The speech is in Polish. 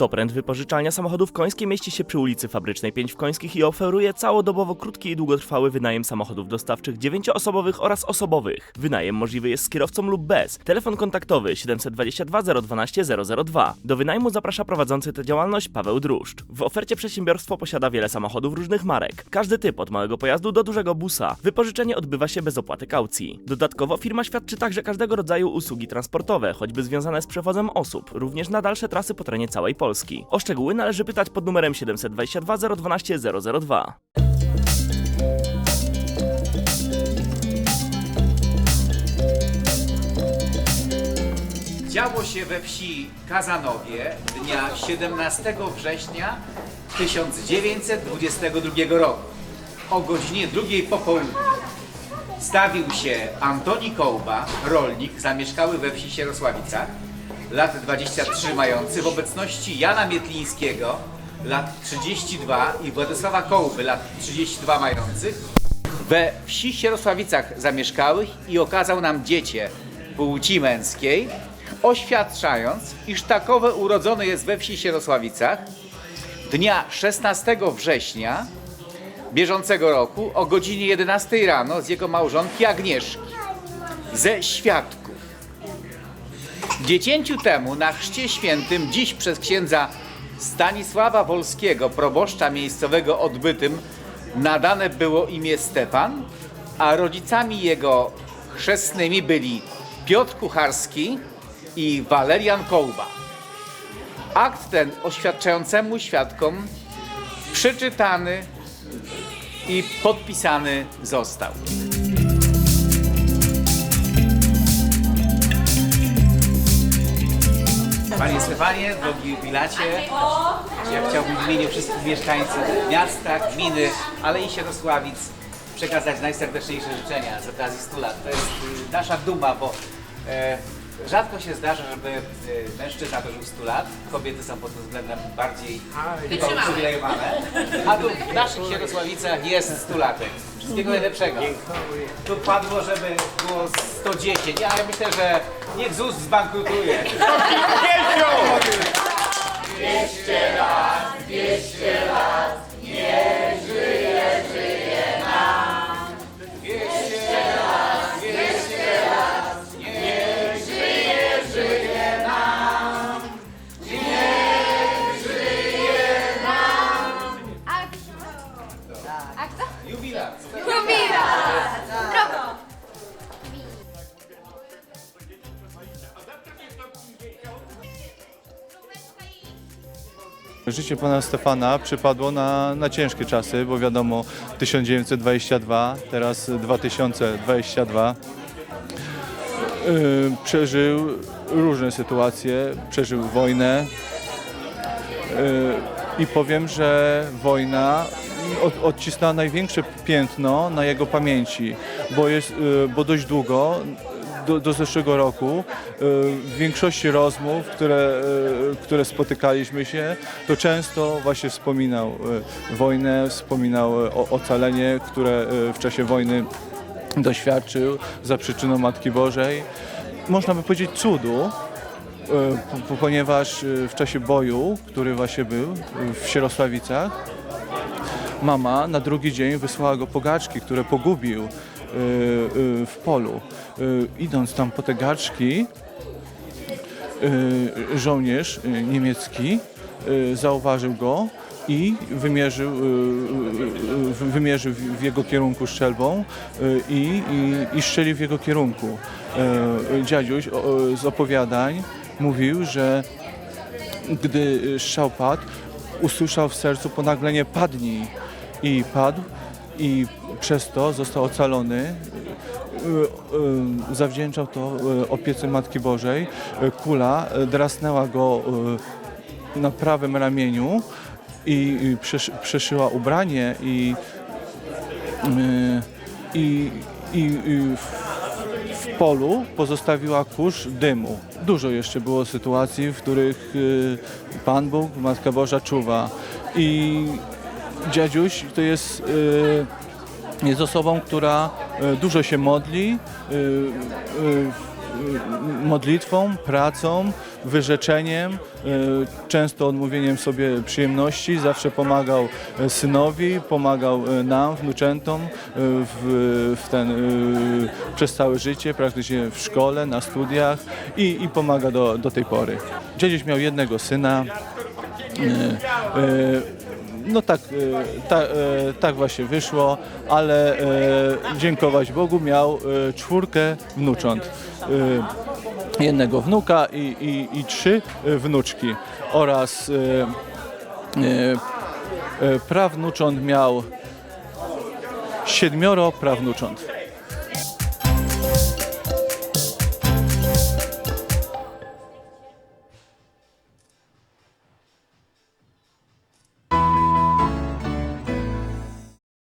Toprent Wypożyczalnia Samochodów Końskiej mieści się przy ulicy Fabrycznej 5 w Końskich i oferuje całodobowo krótki i długotrwały wynajem samochodów dostawczych 9-osobowych oraz osobowych. Wynajem możliwy jest z kierowcą lub bez. Telefon kontaktowy 722 012 002. Do wynajmu zaprasza prowadzący tę działalność Paweł Druszcz. W ofercie przedsiębiorstwo posiada wiele samochodów różnych marek. Każdy typ od małego pojazdu do dużego busa. Wypożyczenie odbywa się bez opłaty kaucji. Dodatkowo firma świadczy także każdego rodzaju usługi transportowe, choćby związane z przewozem osób, również na dalsze trasy po terenie całej Polski. O szczegóły należy pytać pod numerem 722 012 002. Działo się we wsi Kazanowie dnia 17 września 1922 roku o godzinie drugiej po południu. Stawił się Antoni Kołba, rolnik zamieszkały we wsi Sierosławicach, lat 23 mający w obecności Jana Mietlińskiego, lat 32 i Władysława Kołby, lat 32 mających we wsi Sierosławicach zamieszkałych i okazał nam dziecię płci męskiej, oświadczając, iż takowe urodzone jest we wsi Sierosławicach dnia 16 września bieżącego roku o godzinie 11 rano z jego małżonki Agnieszki ze świadków. Dziecięciu temu na chrzcie świętym dziś przez księdza Stanisława Wolskiego, proboszcza miejscowego odbytym, nadane było imię Stefan, a rodzicami jego chrzestnymi byli Piotr Kucharski i Walerian Kołba. Akt ten oświadczającemu świadkom przeczytany i podpisany został. Panie Stefanie, drogi Pilacie, ja chciałbym w imieniu wszystkich mieszkańców miasta, gminy, ale i Sierosławic przekazać najserdeczniejsze życzenia z okazji 100 lat. To jest y, nasza duma, bo e, rzadko się zdarza, żeby e, mężczyzna dożył 100 lat. Kobiety są pod tym względem bardziej uprzywilejowane. A tu w naszych Sierosławicach jest 100 latek. Wszystkiego najlepszego. Tu padło, żeby było 110, ale myślę, że niech ZUS zbankrutuje. A Życie pana Stefana przypadło na, na ciężkie czasy, bo wiadomo 1922, teraz 2022. Yy, przeżył różne sytuacje, przeżył wojnę yy, i powiem, że wojna od, odcisnęła największe piętno na jego pamięci, bo, jest, yy, bo dość długo do, do zeszłego roku y, w większości rozmów, które, y, które spotykaliśmy się, to często właśnie wspominał y, wojnę, wspominał o ocalenie, które w czasie wojny doświadczył za przyczyną Matki Bożej. Można by powiedzieć cudu, po- po- ponieważ w czasie boju, który właśnie był w Sierosławicach, mama na drugi dzień wysłała go po gaczki, które pogubił w polu. Y, idąc tam po te gaczki, y, żołnierz y, niemiecki y, zauważył go i wymierzył, y, y, y, wymierzył w jego kierunku strzelbą y, i, i, i strzelił w jego kierunku. Y, Dziadziuś z opowiadań mówił, że gdy y, strzał padł, usłyszał w sercu ponaglenie padnij i padł i przez to został ocalony. Y, y, Zawdzięczał to y, opiece Matki Bożej. Kula drasnęła go na prawym ramieniu i przesz- przeszyła ubranie i, i, i, i w polu pozostawiła kurz dymu. Dużo jeszcze było sytuacji, w których Pan Bóg, Matka Boża czuwa. I dziadziuś to jest, y, jest osobą, która y, dużo się modli, y, modlitwą, pracą, wyrzeczeniem, często odmówieniem sobie przyjemności. Zawsze pomagał e, synowi, pomagał e, nam, wnuczętom e, w, w ten, przez całe życie, praktycznie w szkole, na studiach i, i pomaga do, do tej pory. Dziedzic miał jednego syna. No tak, e, ta, e, tak właśnie wyszło, ale e, dziękować Bogu miał czwórkę wnucząt. Jednego wnuka i, i, i trzy wnuczki oraz prawnucząt miał siedmioro prawnucząt.